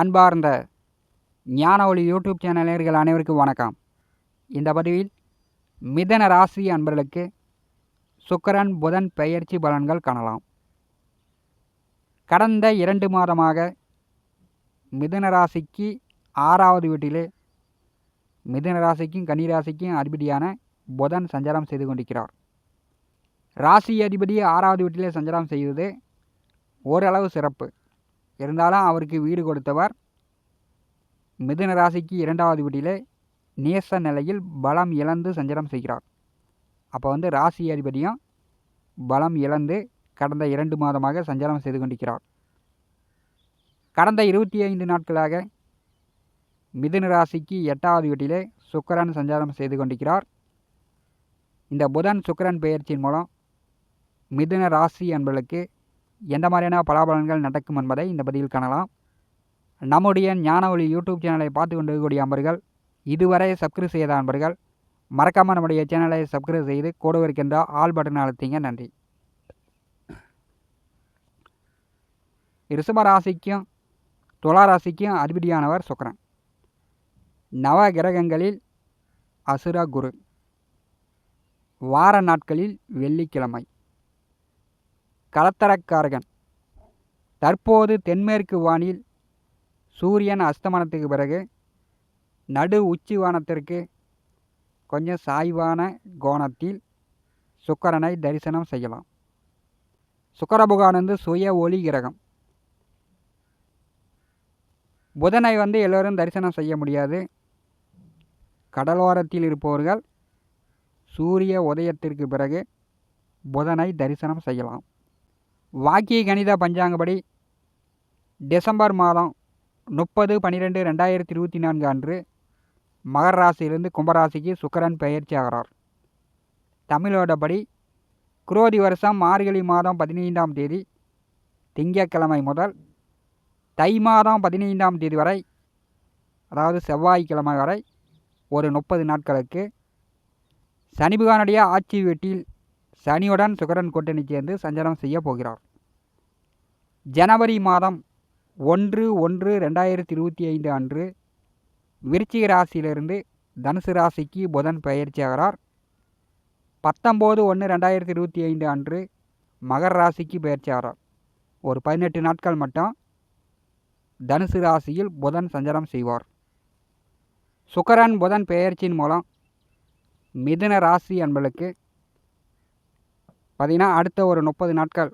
அன்பார்ந்த ஞான ஒளி யூடியூப் சேனலர்கள் அனைவருக்கும் வணக்கம். இந்த பதிவில் மிதன ராசி அன்பர்களுக்கு சுக்கரன் புதன் பெயர்ச்சி பலன்கள் காணலாம். கடந்த இரண்டு மாதமாக மிதுன ராசிக்கு ஆறாவது வீட்டிலே மிதுன ராசிக்கும் கன்னி ராசிக்கும் அதிபதியான புதன் சஞ்சாரம் செய்து கொண்டிருக்கிறார். ராசி அதிபதி ஆறாவது வீட்டிலே சஞ்சாரம் செய்வது ஓரளவு சிறப்பு. இருந்தாலும் அவருக்கு வீடு கொடுத்தவர். மிதுன ராசிக்கு இரண்டாவது வீட்டிலே நேச நிலையில் பலம் இழந்து சஞ்சாரம் செய்கிறார். அப்போ வந்து ராசி அதிபதியும் பலம் இழந்து கடந்த இரண்டு மாதமாக சஞ்சாரம் செய்து கொண்டிருக்கிறார். கடந்த இருபத்தி ஐந்து நாட்களாக மிதுன ராசிக்கு எட்டாவது வீட்டிலே சுக்கரன் சஞ்சாரம் செய்து கொண்டிருக்கிறார். இந்த புதன் சுக்கரன் பெயர்ச்சியின் மூலம் மிதுன ராசி என்பளுக்கு எந்த மாதிரியான பலாபலன்கள் நடக்கும் என்பதை இந்த பதிவில் காணலாம். நம்முடைய ஞான ஒளி யூடியூப் சேனலை பார்த்து கொண்டிருக்கக்கூடிய அன்பர்கள் இதுவரை சப்ஸ்கிரைப் செய்த அன்பர்கள் மறக்காமல் நம்முடைய சேனலை சப்ஸ்கிரைப் செய்து கூட இருக்கின்ற ஆல் பட்டன் அழுத்திங்க. நன்றி. ரிஷப ராசிக்கும் துலா ராசிக்கும் அதிபதியானவர் சுக்கரன். நவ கிரகங்களில் அசுர குரு. வார நாட்களில் வெள்ளிக்கிழமை. கலத்தரக்காரகன் தற்போது தென்மேற்கு வானில் சூரியன் அஸ்தமனத்துக்கு பிறகு நடு உச்சி வானத்திற்கு கொஞ்சம் சாய்வான கோணத்தில் சுக்கரனை தரிசனம் செய்யலாம். சுக்கர வந்து சுய ஒளி கிரகம். புதனை வந்து எல்லோரும் தரிசனம் செய்ய முடியாது. கடலோரத்தில் இருப்பவர்கள் சூரிய உதயத்திற்கு பிறகு புதனை தரிசனம் செய்யலாம். வாக்கிய கணித பஞ்சாங்கப்படி டிசம்பர் மாதம் முப்பது பன்னிரெண்டு ரெண்டாயிரத்தி இருபத்தி நான்கு அன்று மகர ராசியிலிருந்து கும்பராசிக்கு சுக்கரன் பயிற்சி ஆகிறார். தமிழோடபடி குரோதி வருஷம் மார்கழி மாதம் பதினைந்தாம் தேதி திங்கட்கிழமை முதல் தை மாதம் பதினைந்தாம் தேதி வரை அதாவது செவ்வாய்க்கிழமை வரை ஒரு முப்பது நாட்களுக்கு சனிபகானுடைய ஆட்சி வீட்டில் சனியுடன் சுக்கரன் கூட்டணி சேர்ந்து சஞ்சாரம் செய்ய போகிறார். ஜனவரி மாதம் ஒன்று ஒன்று ரெண்டாயிரத்தி இருபத்தி ஐந்து அன்று விருச்சிக ராசியிலிருந்து தனுசு ராசிக்கு புதன் பயிற்சி ஆகிறார் பத்தொம்போது ஒன்று ரெண்டாயிரத்தி இருபத்தி ஐந்து அன்று மகர ராசிக்கு பயிற்சி ஆகிறார் ஒரு பதினெட்டு நாட்கள் மட்டும் தனுசு ராசியில் புதன் சஞ்சாரம் செய்வார். சுக்கரன் புதன் பெயர்ச்சியின் மூலம் மிதுன ராசி என்பளுக்கு பார்த்திங்கன்னா அடுத்த ஒரு முப்பது நாட்கள்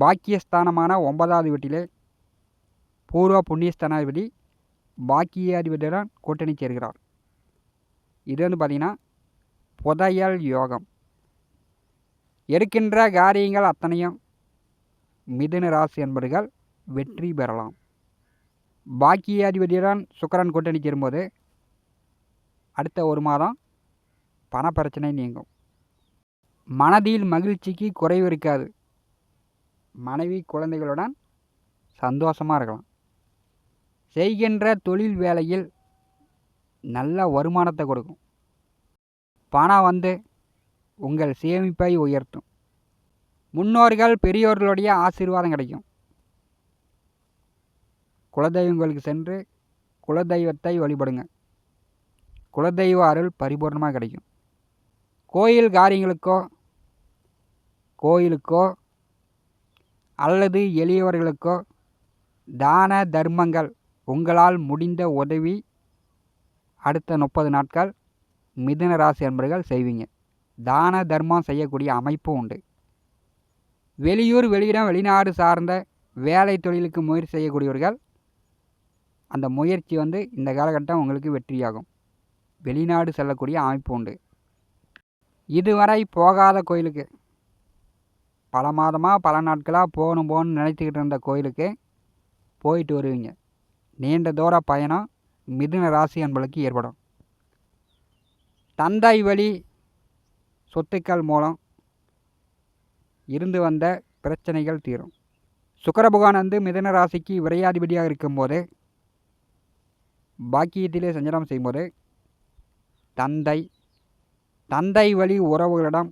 பாக்கியஸ்தானமான ஒன்பதாவது வீட்டிலே பூர்வ புண்ணியஸ்தானாதிபதி பாக்கியாதிபதியுடன் கூட்டணி சேர்கிறார். இது வந்து பார்த்திங்கன்னா புதையல் யோகம். எடுக்கின்ற காரியங்கள் அத்தனையும் மிதுன ராசி என்பவர்கள் வெற்றி பெறலாம். பாக்கியாதிபதியுடன் சுக்கரன் கூட்டணி சேரும்போது அடுத்த ஒரு மாதம் பணப்பிரச்சனை நீங்கும். மனதில் மகிழ்ச்சிக்கு குறைவு இருக்காது. மனைவி குழந்தைகளுடன் சந்தோஷமாக இருக்கலாம். செய்கின்ற தொழில் வேலையில் நல்ல வருமானத்தை கொடுக்கும். பணம் வந்து உங்கள் சேமிப்பை உயர்த்தும். முன்னோர்கள் பெரியோர்களுடைய ஆசீர்வாதம் கிடைக்கும். குலதெய்வங்களுக்கு சென்று குலதெய்வத்தை வழிபடுங்க. குலதெய்வ அருள் பரிபூர்ணமாக கிடைக்கும். கோயில் காரியங்களுக்கோ கோயிலுக்கோ அல்லது எளியவர்களுக்கோ தான தர்மங்கள் உங்களால் முடிந்த உதவி அடுத்த முப்பது நாட்கள் மிதுன ராசி என்பர்கள் செய்வீங்க. தான தர்மம் செய்யக்கூடிய அமைப்பு உண்டு. வெளியூர் வெளியிடம் வெளிநாடு சார்ந்த வேலை தொழிலுக்கு முயற்சி செய்யக்கூடியவர்கள் அந்த முயற்சி வந்து இந்த காலகட்டம் உங்களுக்கு வெற்றியாகும். வெளிநாடு செல்லக்கூடிய அமைப்பு உண்டு. இதுவரை போகாத கோயிலுக்கு பல மாதமாக பல நாட்களாக போகணும் போகணும்னு நினைத்துக்கிட்டு இருந்த கோயிலுக்கு போயிட்டு வருவீங்க. நீண்ட தூர பயணம் மிதுன ராசி என்பளுக்கு ஏற்படும். தந்தை வழி சொத்துக்கள் மூலம் இருந்து வந்த பிரச்சனைகள் தீரும். சுக்கரபகவான் வந்து மிதுன ராசிக்கு விரையாதிபதியாக இருக்கும்போது பாக்கியத்திலே சஞ்சாரம் செய்யும்போது தந்தை தந்தை வழி உறவுகளிடம்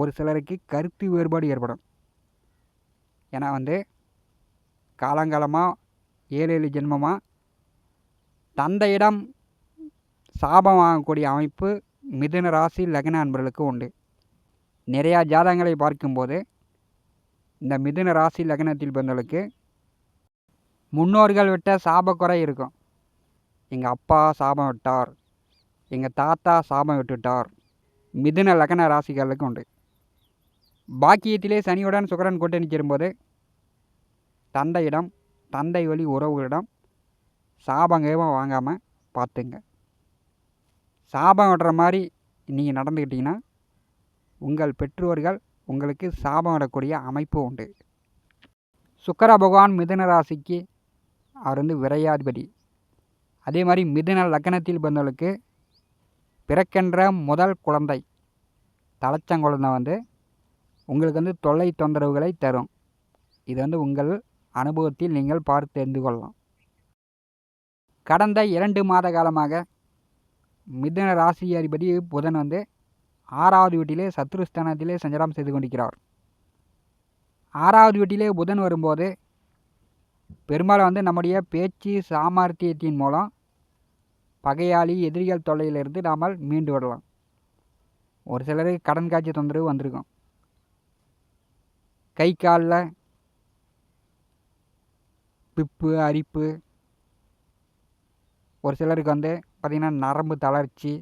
ஒரு சிலருக்கு கருத்து வேறுபாடு ஏற்படும். ஏன்னா வந்து காலங்காலமாக ஏழு ஏழு ஜென்மமாக தந்தையிடம் சாபம் வாங்கக்கூடிய அமைப்பு மிதுன ராசி லக்ன அன்பர்களுக்கு உண்டு. நிறையா ஜாதகங்களை பார்க்கும்போது இந்த மிதுன ராசி லக்னத்தில் பிறந்தவர்களுக்கு முன்னோர்கள் விட்ட சாபக்குறை இருக்கும். எங்கள் அப்பா சாபம் விட்டார். எங்கள் தாத்தா சாபம் விட்டுட்டார். மிதுன லக்ன ராசிகளுக்கு உண்டு. பாக்கியத்திலே சனியுடன் சுக்கரன் கூட்டணி சேரும்போது தந்தையிடம் தந்தை வழி உறவுகளிடம் சாபம் வாங்காமல் பார்த்துங்க. சாபம் விடுற மாதிரி நீங்கள் நடந்துக்கிட்டிங்கன்னா உங்கள் பெற்றோர்கள் உங்களுக்கு சாபம் விடக்கூடிய அமைப்பு உண்டு. சுக்கர பகவான் மிதுன ராசிக்கு அவர் வந்து விரையாதிபதி. அதே மாதிரி மிதுன லக்னத்தில் பிறந்தவர்களுக்கு பிறக்கின்ற முதல் குழந்தை தலைச்சங்குழந்தை வந்து உங்களுக்கு வந்து தொல்லை தொந்தரவுகளை தரும். இது வந்து உங்கள் அனுபவத்தில் நீங்கள் பார்த்து தெரிந்து கொள்ளலாம். கடந்த இரண்டு மாத காலமாக மிதுன ராசி அதிபதி புதன் வந்து ஆறாவது வீட்டிலே சத்ருஸ்தானத்திலே சஞ்சாரம் செய்து கொண்டிருக்கிறார். ஆறாவது வீட்டிலே புதன் வரும்போது பெரும்பாலும் வந்து நம்முடைய பேச்சு சாமர்த்தியத்தின் மூலம் பகையாளி எதிரிகள் தொல்லையிலிருந்து நாம் மீண்டு விடலாம் ஒரு சிலருக்கு கடன் காட்சி தொந்தரவு வந்திருக்கும். கை காலில் பிப்பு அரிப்பு. ஒரு சிலருக்கு வந்து பார்த்திங்கன்னா நரம்பு தளர்ச்சி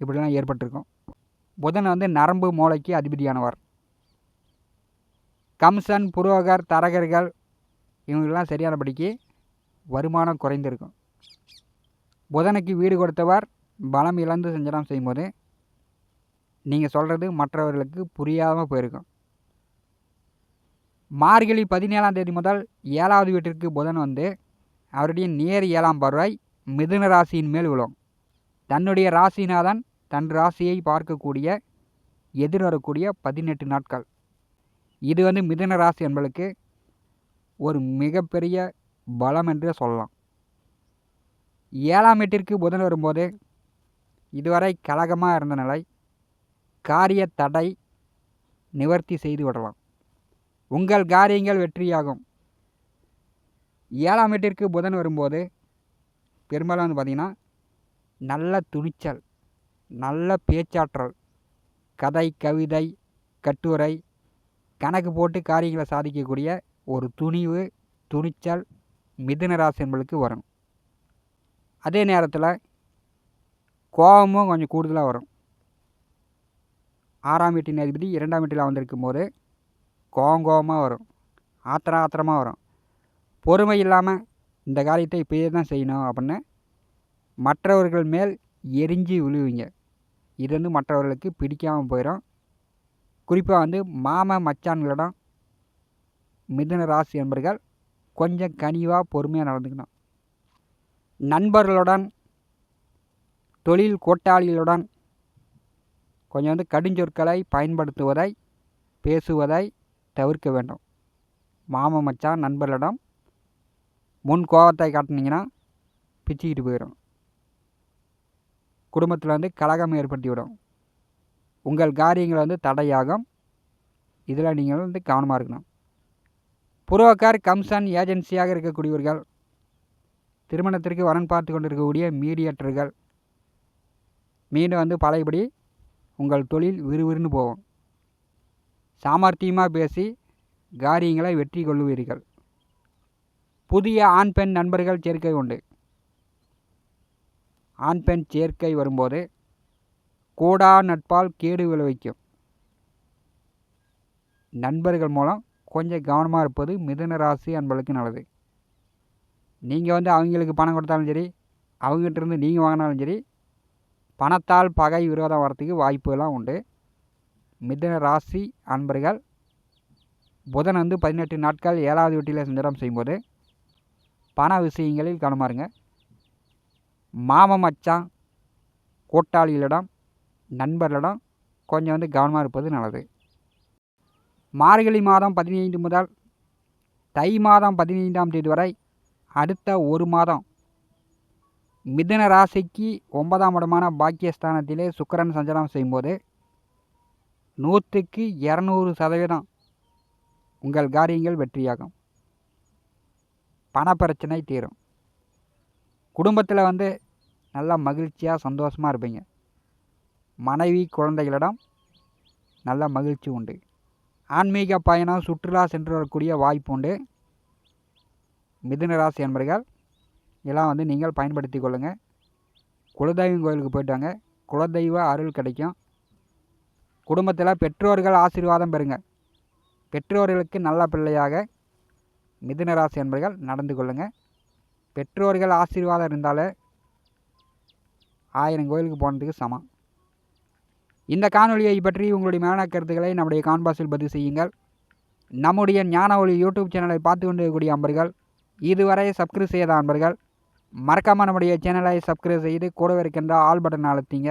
இப்படிலாம் ஏற்பட்டிருக்கும். புதன் வந்து நரம்பு மூளைக்கு அதிபதியானவர். கம்சன் புரோகர் தரகர்கள் இவங்களெலாம் சரியானபடிக்கு வருமானம் குறைந்திருக்கும். புதனுக்கு வீடு கொடுத்தவர் பலம் இழந்து செஞ்சலாம் செய்யும்போது நீங்கள் சொல்கிறது மற்றவர்களுக்கு புரியாமல் போயிருக்கும். மார்கழி பதினேழாம் தேதி முதல் ஏழாவது வீட்டிற்கு புதன் வந்து அவருடைய நேர் ஏழாம் பார்வை மிதுன ராசியின் மேல் விழும். தன்னுடைய ராசிநாதன் தன் ராசியை பார்க்கக்கூடிய எதிர்வரக்கூடிய பதினெட்டு நாட்கள். இது வந்து மிதுன ராசி என்பளுக்கு ஒரு மிகப்பெரிய பலம் என்று சொல்லலாம். ஏழாம் வீட்டிற்கு புதன் வரும்போது இதுவரை கலகமாக இருந்த நிலை காரிய தடை நிவர்த்தி செய்து விடலாம். உங்கள் காரியங்கள் வெற்றியாகும். ஏழாம் வீட்டிற்கு புதன் வரும்போது பெரும்பாலும் வந்து பார்த்திங்கன்னா நல்ல துணிச்சல் நல்ல பேச்சாற்றல் கதை கவிதை கட்டுரை கணக்கு போட்டு காரியங்களை சாதிக்கக்கூடிய ஒரு துணிவு துணிச்சல் மிதுன ராசி என்பளுக்கு வரும். அதே நேரத்தில் கோபமும் கொஞ்சம் கூடுதலாக வரும். ஆறாம் வீட்டின் அதிபதி இரண்டாம் வீட்டில் வந்திருக்கும் போது கோவம் கோவமாக வரும். ஆத்திரம் ஆத்திரமாக வரும். பொறுமை இல்லாமல் இந்த காரியத்தை இப்போயே தான் செய்யணும் அப்படின்னு மற்றவர்கள் மேல் எரிஞ்சு விழுவீங்க. இது வந்து மற்றவர்களுக்கு பிடிக்காமல் போயிடும் குறிப்பாக வந்து மாம மச்சான்களிடம் மிதுன ராசி என்பர்கள் கொஞ்சம் கனிவாக பொறுமையாக நடந்துக்கணும். நண்பர்களுடன் தொழில் கூட்டாளிகளுடன் கொஞ்சம் வந்து கடுஞ்சொற்களை பயன்படுத்துவதை பேசுவதை தவிர்க்க வேண்டும். மாம மச்சான் நண்பர்களிடம் முன் கோபத்தை காட்டினீங்கன்னா பிச்சுக்கிட்டு போயிடும் குடும்பத்தில் வந்து கலகம் ஏற்படுத்தி விடும் உங்கள் காரியங்கள் வந்து தடையாகும். இதில் நீங்கள் வந்து கவனமாக இருக்கணும். புரோக்கர் கம்சன் ஏஜென்சியாக இருக்கக்கூடியவர்கள் திருமணத்திற்கு வரன் பார்த்து கொண்டிருக்கக்கூடிய மீடியேட்டர்கள் மீண்டும் வந்து பழையபடி உங்கள் தொழில் விறுவிறுன்னு போகும். சாமர்த்தியமாக பேசி காரியங்களை வெற்றி கொள்வீர்கள் புதிய ஆண் பெண் நண்பர்கள் சேர்க்கை உண்டு. ஆண் பெண் சேர்க்கை வரும்போது கூடா நட்பால் கேடு விளைவிக்கும். நண்பர்கள் மூலம் கொஞ்சம் கவனமாக இருப்பது மிதுன ராசி அன்பளுக்கு நல்லது. நீங்கள் வந்து அவங்களுக்கு பணம் கொடுத்தாலும் சரி அவங்ககிட்ட இருந்து நீங்கள் வாங்கினாலும் சரி பணத்தால் பகை விரோதம் வரத்துக்கு வாய்ப்புகள்லாம் உண்டு. மிதுன ராசி அன்பர்கள் புதன் வந்து பதினெட்டு நாட்கள் ஏழாவது வீட்டில் சஞ்சாரம் செய்யும்போது பண விஷயங்களில் கவனமாருங்க மாம மச்சான் கூட்டாளிகளிடம் நண்பர்களிடம் கொஞ்சம் வந்து கவனமாக இருப்பது நல்லது. மார்கழி மாதம் பதினைந்து முதல் தை மாதம் பதினைந்தாம் தேதி வரை அடுத்த ஒரு மாதம் மிதுன ராசிக்கு ஒன்பதாம் இடமான பாக்கியஸ்தானத்திலே சுக்கரன் சஞ்சாரம் செய்யும்போது நூற்றுக்கு இரநூறு சதவீதம் உங்கள் காரியங்கள் வெற்றியாகும். பணப்பிரச்சனை தீரும். குடும்பத்தில் வந்து நல்லா மகிழ்ச்சியாக சந்தோஷமாக இருப்பீங்க. மனைவி குழந்தைகளிடம் நல்ல மகிழ்ச்சி உண்டு. ஆன்மீக பயணம் சுற்றுலா சென்று வரக்கூடிய வாய்ப்பு உண்டு. மிதுன ராசி என்பர்கள் இதெல்லாம் வந்து நீங்கள் பயன்படுத்தி கொள்ளுங்கள் குலதெய்வம் கோயிலுக்கு போயிட்டு வாங்க. குலதெய்வ அருள் கிடைக்கும். குடும்பத்தில் பெற்றோர்கள் ஆசீர்வாதம் பெறுங்க. பெற்றோர்களுக்கு நல்ல பிள்ளையாக மிதுனராசி என்பர்கள் நடந்து கொள்ளுங்கள் பெற்றோர்கள் ஆசீர்வாதம் இருந்தாலே ஆயிரம் கோயிலுக்கு போனதுக்கு சமம். இந்த காணொலியை பற்றி உங்களுடைய மேலான கருத்துக்களை நம்முடைய கான்பாஸில் பதிவு செய்யுங்கள். நம்முடைய ஞான ஒளி யூடியூப் சேனலை பார்த்து கொண்டிருக்கக்கூடிய அன்பர்கள் இதுவரை சப்ஸ்கிரைப் செய்யாத அன்பர்கள் மறக்காமல் நம்முடைய சேனலை சப்ஸ்கிரைப் செய்து கூட இருக்கின்ற ஆல் பட்டன் அழுத்திங்க.